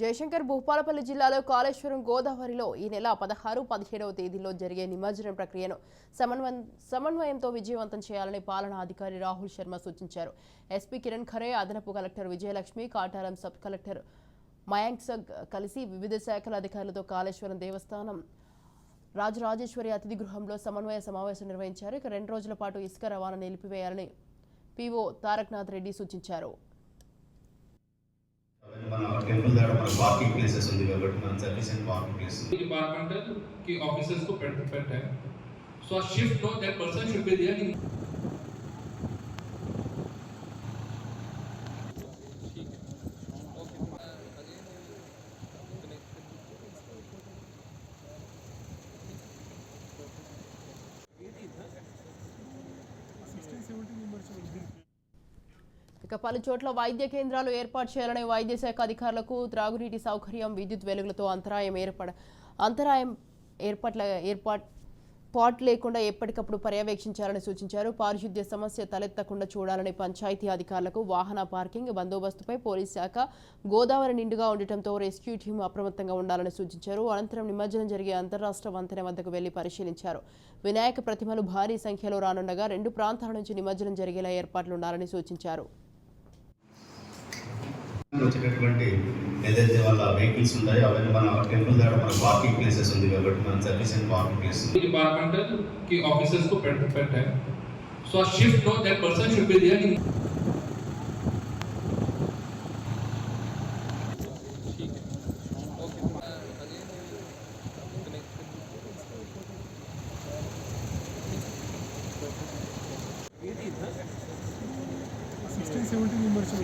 జయశంకర్ భూపాలపల్లి జిల్లాలో కాళేశ్వరం గోదావరిలో ఈ నెల పదహారు పదిహేడవ తేదీలో జరిగే నిమజ్జనం ప్రక్రియను సమన్వయం సమన్వయంతో విజయవంతం చేయాలని పాలనా అధికారి రాహుల్ శర్మ సూచించారు. ఎస్పీ కిరణ్ ఖరే అదనపు collector Vijayalakshmi Kataram sub collector Mayank suck కలిసి వివిధ శాఖల అధికారులతో కాళేశ్వరం దేవస్థానం రాజరాజేశ్వరి అతిథి గృహంలో సమన్వయ సమావేశం నిర్వహించారు. ఇక రెండు రోజుల పాటు ఇసుక రవాణా నిలిపివేయాలని పీఓ తారక్నాథ్ రెడ్డి సూచించారు. మన టెంపుల్ దగ్గర మన వాకింగ్ ప్లేసెస్ ఉంది కాబట్టి మన సఫిషియెంట్ వాకింగ్ ప్లేస్ డిపార్ట్మెంట్ కి ఆఫీసర్స్ కు పెట్టారు సో ఆ షిఫ్ట్ లో that person should be there ఇక పలు చోట్ల వైద్య కేంద్రాలు ఏర్పాటు చేయాలని వైద్య శాఖ అధికారులకు త్రాగునీటి సౌకర్యం విద్యుత్ వెలుగులతో అంతరాయం ఏర్పడ అంతరాయం ఏర్పాట్ల ఏర్పాటు పాట్ లేకుండా ఎప్పటికప్పుడు పర్యవేక్షించాలని సూచించారు. పారిశుద్ధ్య సమస్య తలెత్తకుండా చూడాలని పంచాయతీ అధికారులకు వాహన పార్కింగ్ బందోబస్తుపై పోలీస్ శాఖ గోదావరి నిండుగా ఉండటంతో రెస్క్యూ టీం అప్రమత్తంగా ఉండాలని సూచించారు. అనంతరం నిమజ్జనం జరిగే అంతరాష్ట్ర వంతెన వద్దకు వెళ్ళి పరిశీలించారు. వినాయక ప్రతిమలు భారీ సంఖ్యలో రానుండగా రెండు ప్రాంతాల నుంచి నిమజ్జనం జరిగేలా ఏర్పాట్లు ఉండాలని సూచించారు. వచ్చినటువంటి ఏదైతే వాళ్ళ వెహికల్స్ ఉంటాయో అవన్నీ మన టెంపుల్ దగ్గర మన పార్కింగ్ ప్లేసెస్ ఉంది కాబట్టి మన service and parking place departmental కి ఆఫీసర్స్ కు పెట్ పెట్టారు సో ఆ షిఫ్ట్ లో that person should be there in sixteen seventeen members